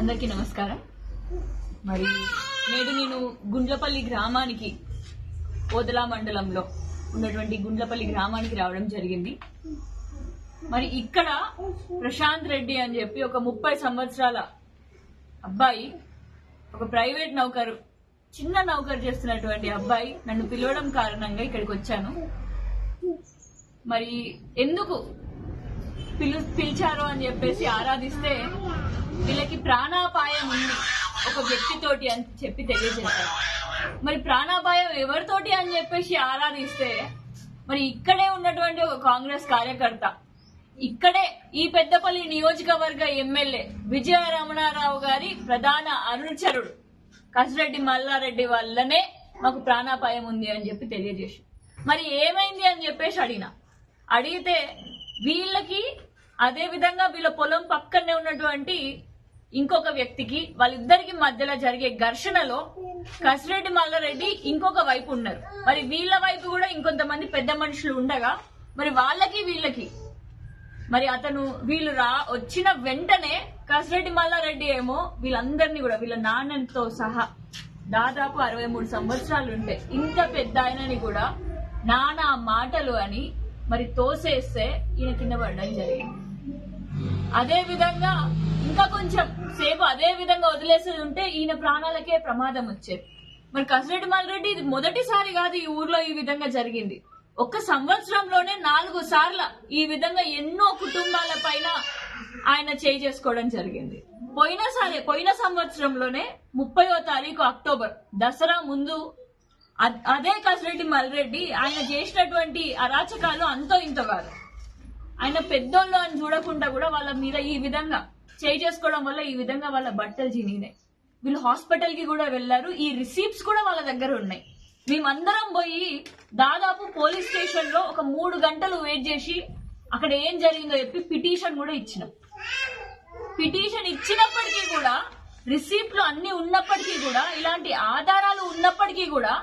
అందరికీ నమస్కారం. మరి నేడు నేను గుండ్లపల్లి గ్రామానికి ఓదలా మండలంలో ఉన్నటువంటి గుండ్లపల్లి గ్రామానికి రావడం జరిగింది. మరి ఇక్కడ ప్రశాంత్ రెడ్డి అని చెప్పి ఒక ముప్పై సంవత్సరాల అబ్బాయి ఒక ప్రైవేట్ నౌకరు చిన్న నౌకరు చేస్తున్నటువంటి అబ్బాయి నన్ను పిలవడం కారణంగా ఇక్కడికి వచ్చాను. మరి ఎందుకు పిలు పిలిచారు అని చెప్పేసి ఆరాధిస్తే వీళ్ళకి ప్రాణాపాయం ఉంది. ఒక వ్యక్తితోటి అని చెప్పి తెలియజేశారు. మరి ప్రాణాపాయం ఎవరితోటి అని చెప్పేసి ఆరాధిస్తే మరి ఇక్కడే ఉన్నటువంటి ఒక కాంగ్రెస్ కార్యకర్త ఇక్కడే ఈ పెద్దపల్లి నియోజకవర్గ ఎమ్మెల్యే విజయ రమణారావు గారి ప్రధాన అనుచరుడు కసిరెడ్డి మల్లారెడ్డి వల్లనే మాకు ప్రాణాపాయం ఉంది అని చెప్పి తెలియజేసి మరి ఏమైంది అని చెప్పేసి అడిగిన. అడిగితే వీళ్ళకి అదే విధంగా వీళ్ళ పొలం పక్కనే ఉన్నటువంటి ఇంకొక వ్యక్తికి వాళ్ళిద్దరికి మధ్యలో జరిగే ఘర్షణలో కసిరెడ్డి మల్లారెడ్డి ఇంకొక వైపు ఉన్నారు. మరి వీళ్ళ వైపు కూడా ఇంకొంతమంది పెద్ద మనుషులు ఉండగా మరి వాళ్ళకి వీళ్ళకి? మరి అతను వీళ్ళు రా వచ్చిన వెంటనే కసిరెడ్డి మల్లారెడ్డి ఏమో వీళ్ళందరినీ కూడా వీళ్ళ నాన్నతో సహా దాదాపు అరవై మూడు సంవత్సరాలు ఉంటే ఇంత పెద్ద ఆయనని కూడా నానా మాటలు అని మరి తోసేస్తే ఈయన కింద పడడం జరిగింది. అదే విధంగా ఇంకా కొంచెం సేపు అదే విధంగా వదిలేసేది ఉంటే ఈయన ప్రాణాలకే ప్రమాదం వచ్చేది. మరి కసిరెడ్డి మల్రెడ్డి ఇది మొదటిసారి కాదు ఈ ఊర్లో ఈ విధంగా జరిగింది. ఒక్క సంవత్సరంలోనే నాలుగు సార్ల ఈ విధంగా ఎన్నో కుటుంబాల పైన ఆయన చేయి చేసుకోవడం జరిగింది. పోయినసారి పోయిన సంవత్సరంలోనే ముప్పయో తారీఖు అక్టోబర్ దసరా ముందు అదే కసిరెడ్డి మల్రెడ్డి. ఆయన చేసినటువంటి అరాచకాలు అంతో ఇంత కాదు. ఆయన పెద్దోళ్ళు అని చూడకుండా కూడా వాళ్ళ మీద ఈ విధంగా చేయి చేసుకోవడం వల్ల ఈ విధంగా వాళ్ళ బట్టలు చినిగినాయి. వీళ్ళు హాస్పిటల్కి కూడా వెళ్ళారు ఈ రిసీప్ట్స్ కూడా వాళ్ళ దగ్గర ఉన్నాయి. మేమందరం పోయి దాదాపు పోలీస్ స్టేషన్లో ఒక మూడు గంటలు వెయిట్ చేసి అక్కడ ఏం జరిగిందో చెప్పి పిటిషన్ కూడా ఇచ్చినాం. పిటిషన్ ఇచ్చినప్పటికీ కూడా రిసీప్ట్లు అన్ని ఉన్నప్పటికీ కూడా ఇలాంటి ఆధారాలు ఉన్నప్పటికీ కూడా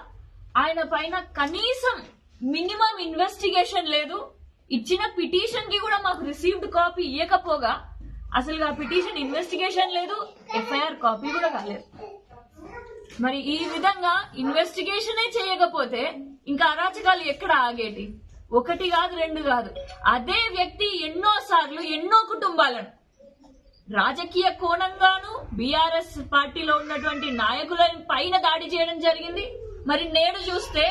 ఆయన పైన కనీసం మినిమం ఇన్వెస్టిగేషన్ లేదు. ఇచ్చిన పిటిషన్కి కూడా మాకు రిసీవ్డ్ కాపీ ఇవ్వకపోగా అసలు ఆ పిటిషన్ ఇన్వెస్టిగేషన్ లేదు ఎఫ్ఐఆర్ కాపీ కూడా కాలేదు. మరి ఈ విధంగా ఇన్వెస్టిగేషనే చేయకపోతే ఇంకా అరాచకాలు ఎక్కడ ఆగేటి? ఒకటి కాదు రెండు కాదు. అదే వ్యక్తి ఎన్నో సార్లు ఎన్నో కుటుంబాలను రాజకీయ కోణంగాను బీఆర్ఎస్ పార్టీలో ఉన్నటువంటి నాయకుల పైన దాడి చేయడం జరిగింది. మరి నేడు చూస్తే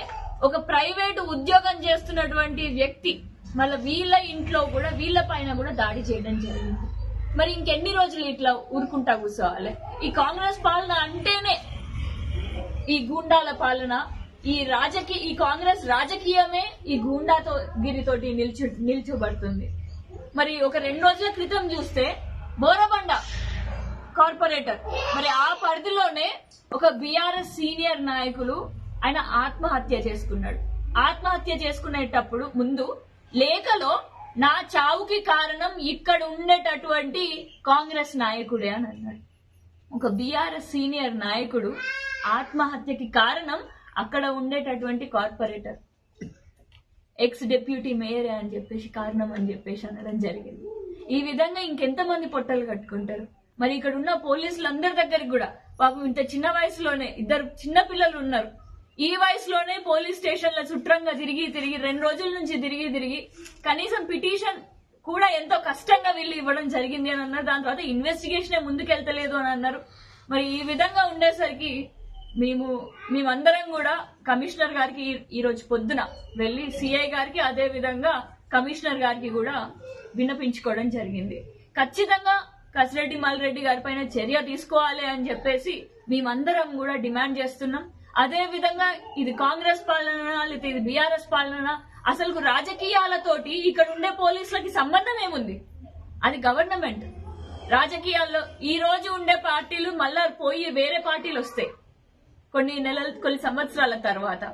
ఒక ప్రైవేటు ఉద్యోగం చేస్తున్నటువంటి వ్యక్తి మళ్ళీ వీళ్ళ ఇంట్లో కూడా వీళ్ళ పైన కూడా దాడి చేయడం జరిగింది. మరి ఇంకెన్ని రోజులు ఇట్లా ఊరుకుంటా కూర్చోవాలి? ఈ కాంగ్రెస్ పాలన అంటేనే ఈ గూండాల పాలన ఈ రాజకీయ ఈ కాంగ్రెస్ రాజకీయమే ఈ గూండాతో గిరితోటి నిల్చు నిల్చోబడుతుంది. మరి ఒక రెండు రోజుల క్రితం చూస్తే బోరబండ కార్పొరేటర్ మరి ఆ పరిధిలోనే ఒక బీఆర్ఎస్ సీనియర్ నాయకులు ఆయన ఆత్మహత్య చేసుకున్నాడు. ఆత్మహత్య చేసుకునేటప్పుడు ముందు లేఖలో నా చావుకి కారణం ఇక్కడ ఉండేటటువంటి కాంగ్రెస్ నాయకుడే అని అన్నాడు. ఒక బీఆర్ఎస్ సీనియర్ నాయకుడు ఆత్మహత్యకి కారణం అక్కడ ఉండేటటువంటి కార్పొరేటర్. ఎక్స్ డెప్యూటీ మేయర్ అని చెప్పేసి కారణం అని చెప్పేసి అనడం జరిగింది. ఈ విధంగా ఇంకెంతమంది పొట్టలు కట్టుకుంటారు? మరి ఇక్కడ ఉన్న పోలీసులు అందరి దగ్గరికి కూడా. పాపం ఇంత చిన్న వయసులోనే ఇద్దరు చిన్న పిల్లలు ఉన్నారు. ఈ వయసులోనే పోలీస్ స్టేషన్ల చుట్రంగా తిరిగి తిరిగి రెండు రోజుల నుంచి తిరిగి తిరిగి కనీసం పిటిషన్ కూడా ఎంతో కష్టంగా వీళ్ళు ఇవ్వడం జరిగింది అని అన్నారు. దాని తర్వాత ఇన్వెస్టిగేషన్ ముందుకెళ్తలేదు అని అన్నారు. మరి ఈ విధంగా ఉండేసరికి మేము మేమందరం కూడా కమిషనర్ గారికి ఈ- రోజు పొద్దున వెళ్ళి సిఐ గారికి అదే విధంగా కమిషనర్ గారికి కూడా విన్నపించుకోవడం జరిగింది. ఖచ్చితంగా కసిరెడ్డి మల్రెడ్డి గారి పైన చర్య తీసుకోవాలి అని చెప్పేసి మేమందరం కూడా డిమాండ్ చేస్తున్నాం. అదే విధంగా ఇది కాంగ్రెస్ పాలన లేకపోతే ఇది బీఆర్ఎస్ పాలన అసలు రాజకీయాలతోటి ఇక్కడ ఉండే పోలీసులకి సంబంధం ఏముంది? అది గవర్నమెంట్. రాజకీయాల్లో ఈ రోజు ఉండే పార్టీలు మళ్ళా పోయి వేరే పార్టీలు వస్తాయి. కొన్ని నెలలు కొన్ని సంవత్సరాల తర్వాత.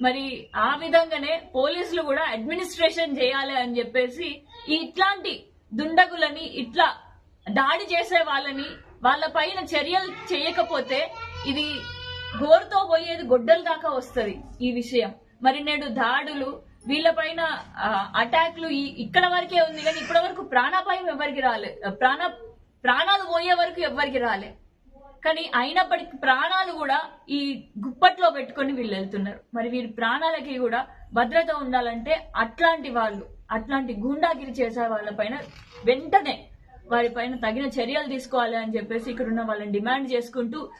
మరి ఆ విధంగానే పోలీసులు కూడా అడ్మినిస్ట్రేషన్ చేయాలి అని చెప్పేసి ఈ ఇట్లాంటి దుండగులని ఇట్లా దాడి చేసే వాళ్ళని వాళ్ళ పైన చర్యలు చేయకపోతే ఇది గోరుతో పోయేది గొడ్డల దాకా వస్తది ఈ విషయం. మరి నేడు దాడులు వీళ్ళపైన అటాక్లు ఈ- ఇక్కడ వరకే ఉంది కానీ ఇప్పటి వరకు ప్రాణాపాయం ఎవరికి రాలేదు ప్రాణ ప్రాణాలు పోయే వరకు ఎవ్వరికి రాలే. కానీ అయినప్పటికీ ప్రాణాలు కూడా ఈ గుప్పట్లో పెట్టుకొని వీళ్ళు వెళ్తున్నారు. మరి వీరి ప్రాణాలకి కూడా భద్రత ఉండాలంటే అట్లాంటి వాళ్ళు అట్లాంటి గూండాగిరి చేసే వాళ్ళపైన వెంటనే వారిపైన తగిన చర్యలు తీసుకోవాలి అని చెప్పేసి ఇక్కడ ఉన్న వాళ్ళని డిమాండ్ చేసుకుంటూ